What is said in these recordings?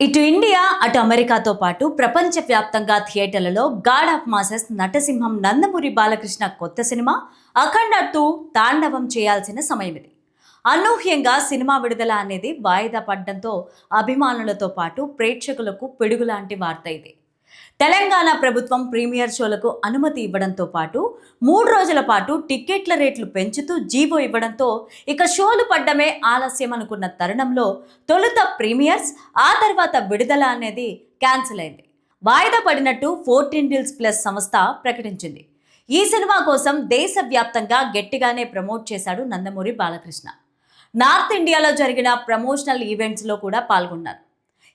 ఇటు ఇండియా అటు అమెరికాతో పాటు ప్రపంచవ్యాప్తంగా థియేటర్లలో గాడ్ ఆఫ్ మాసెస్ నటసింహం నందమూరి బాలకృష్ణ కొత్త సినిమా అఖండ టూ తాండవం చేయాల్సిన సమయం ఇది అనూహ్యంగా సినిమా విడుదల అనేది వాయిదా పడడంతో అభిమానులతో పాటు ప్రేక్షకులకు పిడుగులాంటి వార్త ఇది. తెలంగాణ ప్రభుత్వం ప్రీమియర్ షోలకు అనుమతి ఇవ్వడంతో పాటు మూడు రోజుల పాటు టిక్కెట్ల రేట్లు పెంచుతూ జీవో ఇవ్వడంతో ఇక షోలు పడ్డమే ఆలస్యం అనుకున్న తరుణంలో తొలుత ప్రీమియర్స్ ఆ తర్వాత విడుదల అనేది క్యాన్సిల్ అయింది. వాయిదా పడినట్టు ఫోర్టీన్ డీల్స్ ప్లస్ సంస్థ ప్రకటించింది. ఈ సినిమా కోసం దేశవ్యాప్తంగా గట్టిగానే ప్రమోట్ చేశాడు నందమూరి బాలకృష్ణ. నార్త్ ఇండియాలో జరిగిన ప్రమోషనల్ ఈవెంట్స్లో కూడా పాల్గొన్నారు.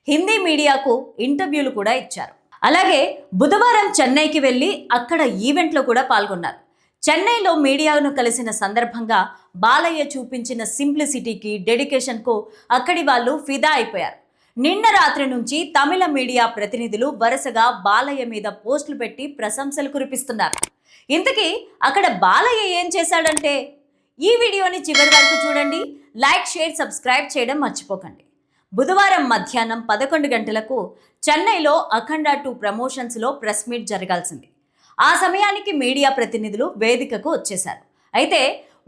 హిందీ మీడియాకు ఇంటర్వ్యూలు కూడా ఇచ్చారు. అలాగే బుధవారం చెన్నైకి వెళ్ళి అక్కడ ఈవెంట్లో కూడా పాల్గొన్నారు. చెన్నైలో మీడియాను కలిసిన సందర్భంగా బాలయ్య చూపించిన సింప్లిసిటీకి డెడికేషన్కు అక్కడి వాళ్ళు ఫిదా అయిపోయారు. నిన్న రాత్రి నుంచి తమిళ మీడియా ప్రతినిధులు వరుసగా బాలయ్య మీద పోస్టులు పెట్టి ప్రశంసలు కురిపిస్తున్నారు. ఇంతకీ అక్కడ బాలయ్య ఏం చేశాడంటే? ఈ వీడియోని చివరి వరకు చూడండి. లైక్ షేర్ సబ్స్క్రైబ్ చేయడం మర్చిపోకండి. బుధవారం మధ్యాహ్నం పదకొండు గంటలకు చెన్నైలో అఖండ టూ ప్రమోషన్స్లో ప్రెస్ మీట్ జరగాల్సింది. ఆ సమయానికి మీడియా ప్రతినిధులు వేదికకు వచ్చేశారు. అయితే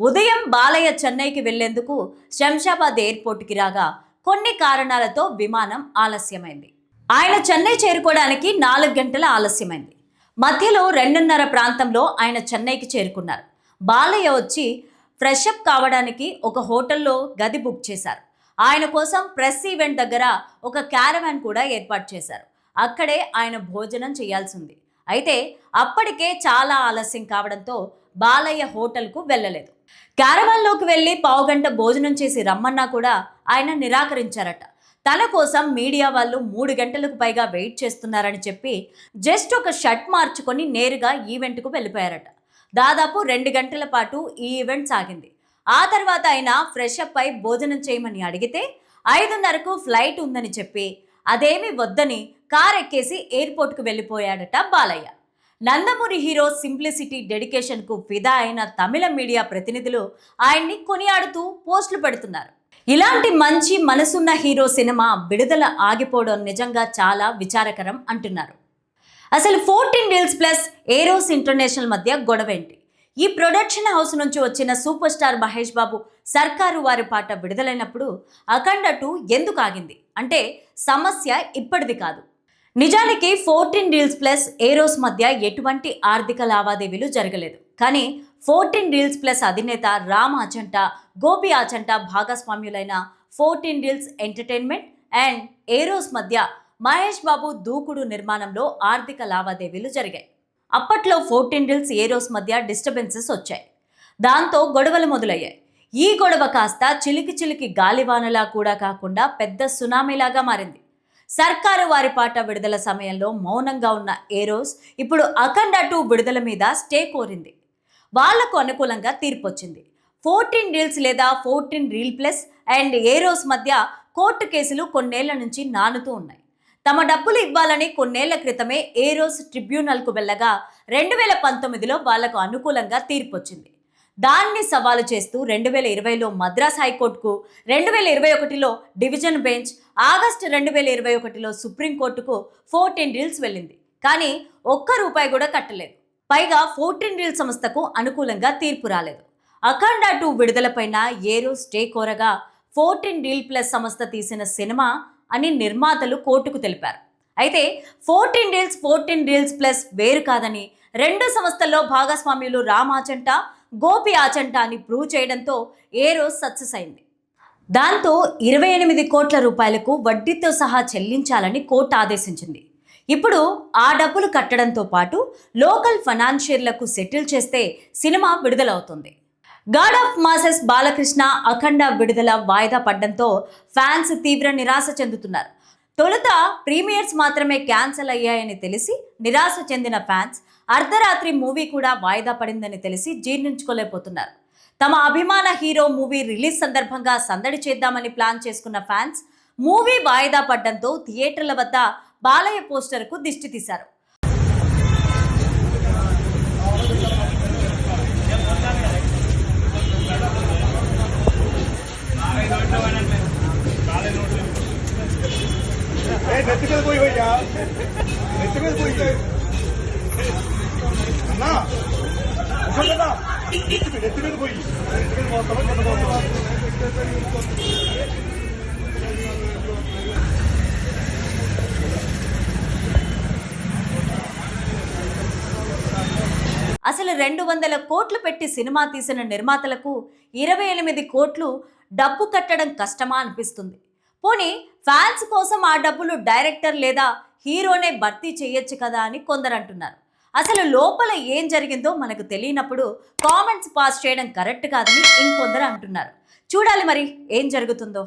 ఉదయం బాలయ్య చెన్నైకి వెళ్ళేందుకు శంషాబాద్ ఎయిర్పోర్ట్కి రాగా కొన్ని కారణాలతో విమానం ఆలస్యమైంది. ఆయన చెన్నై చేరుకోవడానికి నాలుగు గంటల ఆలస్యమైంది. మధ్యలో రెండున్నర ప్రాంతంలో ఆయన చెన్నైకి చేరుకున్నారు. బాలయ్య వచ్చి ఫ్రెష్ అప్ కావడానికి ఒక హోటల్లో గది బుక్ చేశారు. ఆయన కోసం ప్రెస్ ఈవెంట్ దగ్గర ఒక క్యారవాన్ కూడా ఏర్పాటు చేశారు. అక్కడే ఆయన భోజనం చేయాల్సి ఉంది అయితే అప్పటికే చాలా ఆలస్యం కావడంతో బాలయ్య హోటల్కు వెళ్ళలేదు. క్యారవాన్లోకి వెళ్ళి పావుగంట భోజనం చేసి రమ్మన్నా కూడా ఆయన నిరాకరించారట. తన కోసం మీడియా వాళ్ళు మూడు గంటలకు పైగా వెయిట్ చేస్తున్నారని చెప్పి జస్ట్ ఒక షర్ట్ మార్చుకొని నేరుగా ఈవెంట్కు వెళ్ళిపోయారట. దాదాపు రెండు గంటల పాటు ఈ ఈవెంట్ సాగింది. ఆ తర్వాత ఆయన ఫ్రెష్ అప్ అయి భోజనం చేయమని అడిగితే ఐదున్నరకు ఫ్లైట్ ఉందని చెప్పి అదేమీ వద్దని కార్ ఎక్కేసి ఎయిర్పోర్ట్కు వెళ్ళిపోయాడట బాలయ్య. నందమూరి హీరో సింప్లిసిటీ డెడికేషన్కు ఫిదా అయిన తమిళ మీడియా ప్రతినిధులు ఆయన్ని కొనియాడుతూ పోస్టులు పెడుతున్నారు. ఇలాంటి మంచి మనసున్న హీరో సినిమా విడుదల ఆగిపోవడం నిజంగా చాలా విచారకరం అంటున్నారు. అసలు fourteen deals plus Eros International మధ్య గొడవ ఏంటి ఈ ప్రొడక్షన్ హౌస్ నుంచి వచ్చిన సూపర్ స్టార్ మహేష్ బాబు సర్కారు వారి పాట విడుదలైనప్పుడు అఖండ టూ ఎందుకు ఆగింది? అంటే సమస్య ఇప్పటిది కాదు. నిజానికి ఫోర్టీన్ డీల్స్ ప్లస్ ఏరోస్ మధ్య ఎటువంటి ఆర్థిక లావాదేవీలు జరగలేదు. కానీ ఫోర్టీన్ డీల్స్ ప్లస్ అధినేత Ram Achanta Gopi Achanta భాగస్వామ్యులైన fourteen deals entertainment and Eros మధ్య మహేష్ బాబు దూకుడు నిర్మాణంలో ఆర్థిక లావాదేవీలు జరిగాయి. అప్పట్లో ఫోర్టీన్ డీల్స్ ఏరోస్ మధ్య డిస్టర్బెన్సెస్ వచ్చాయి. దాంతో గొడవలు మొదలయ్యాయి. ఈ గొడవ కాస్త చిలికి చిలికి గాలివానలా కూడా కాకుండా పెద్ద సునామీలాగా మారింది. సర్కారు వారి పాట విడుదల సమయంలో మౌనంగా ఉన్న ఏరోస్ ఇప్పుడు అఖండ టూ విడుదల మీద స్టే కోరింది. వాళ్ళకు అనుకూలంగా తీర్పు వచ్చింది ఫోర్టీన్ రీల్స్ లేదా fourteen reel plus and Eros మధ్య కోర్టు కేసులు కొన్నేళ్ళ నుంచి నానుతూ ఉన్నాయి. తమ డబ్బులు ఇవ్వాలని కొన్నేళ్ళ క్రితమే ఏరోస్ ట్రిబ్యునల్కు వెళ్ళగా రెండు వేల పంతొమ్మిదిలో వాళ్ళకు అనుకూలంగా తీర్పు వచ్చింది దాన్ని సవాలు చేస్తూ రెండు వేల ఇరవైలో మద్రాస్ హైకోర్టుకు రెండు వేల ఇరవై ఒకటిలో డివిజన్ బెంచ్ ఆగస్టు రెండు వేల ఇరవై ఒకటిలో సుప్రీంకోర్టుకు ఫోర్టీన్ డీల్స్ వెళ్ళింది. కానీ ఒక్క రూపాయి కూడా కట్టలేదు. పైగా ఫోర్టీన్ రీల్ సంస్థకు అనుకూలంగా తీర్పు రాలేదు. అఖండ టూ విడుదలపైన ఏరో స్టే కోరగా ఫోర్టీన్ డీల్ ప్లస్ సంస్థ తీసిన సినిమా అని నిర్మాతలు కోర్టుకు తెలిపారు. అయితే fourteen deals fourteen deals plus వేరు కాదని రెండు సంస్థల్లో భాగస్వామ్యులు రామ్ ఆచంట గోపి ఆచంట అని ప్రూవ్ చేయడంతో ఏ రోజు సక్సెస్ అయింది. దాంతో ఇరవై ఎనిమిది కోట్ల రూపాయలకు వడ్డీతో సహా చెల్లించాలని కోర్టు ఆదేశించింది. ఇప్పుడు ఆ డబ్బులు కట్టడంతో పాటు లోకల్ ఫైనాన్షియర్లకు సెటిల్ చేస్తే cinema విడుదలవుతుంది. God of masses Balakrishna Akhanda విడుదల వాయిదా పడ్డంతో ఫ్యాన్స్ తీవ్ర నిరాశ చెందుతున్నారు. తొలుత ప్రీమియర్స్ మాత్రమే క్యాన్సిల్ అయ్యాయని తెలిసి నిరాశ చెందిన ఫ్యాన్స్ అర్ధరాత్రి మూవీ కూడా వాయిదా పడిందని తెలిసి జీర్ణించుకోలేకపోతున్నారు. తమ అభిమాన హీరో మూవీ రిలీజ్ సందర్భంగా సందడి చేద్దామని ప్లాన్ చేసుకున్న ఫ్యాన్స్ మూవీ వాయిదా పడ్డంతో థియేటర్ల వద్ద బాలయ్య పోస్టర్కు దిష్టి తీశారు. నెత్తి మీద పోయి పోయ్యా నెత్తి మీద పోయి. అన్నా ఒకటన్నా నెత్తి మీద- నెత్తి మీద పోయి. నెత్తి మీద పోతావా కింద పోతావా? అసలు రెండు వందల కోట్లు పెట్టి సినిమా తీసిన నిర్మాతలకు ఇరవై ఎనిమిది కోట్లు డబ్బు కట్టడం కష్టమా అనిపిస్తుంది. పోనీ ఫ్యాన్స్ కోసం ఆ డబ్బులు డైరెక్టర్ లేదా హీరోనే భర్తీ చేయొచ్చు కదా అని కొందరు అంటున్నారు అసలు లోపల ఏం జరిగిందో మనకు తెలియనప్పుడు కామెంట్స్ పాస్ చేయడం కరెక్ట్ కాదని ఇంకొందరు అంటున్నారు. చూడాలి మరి ఏం జరుగుతుందో.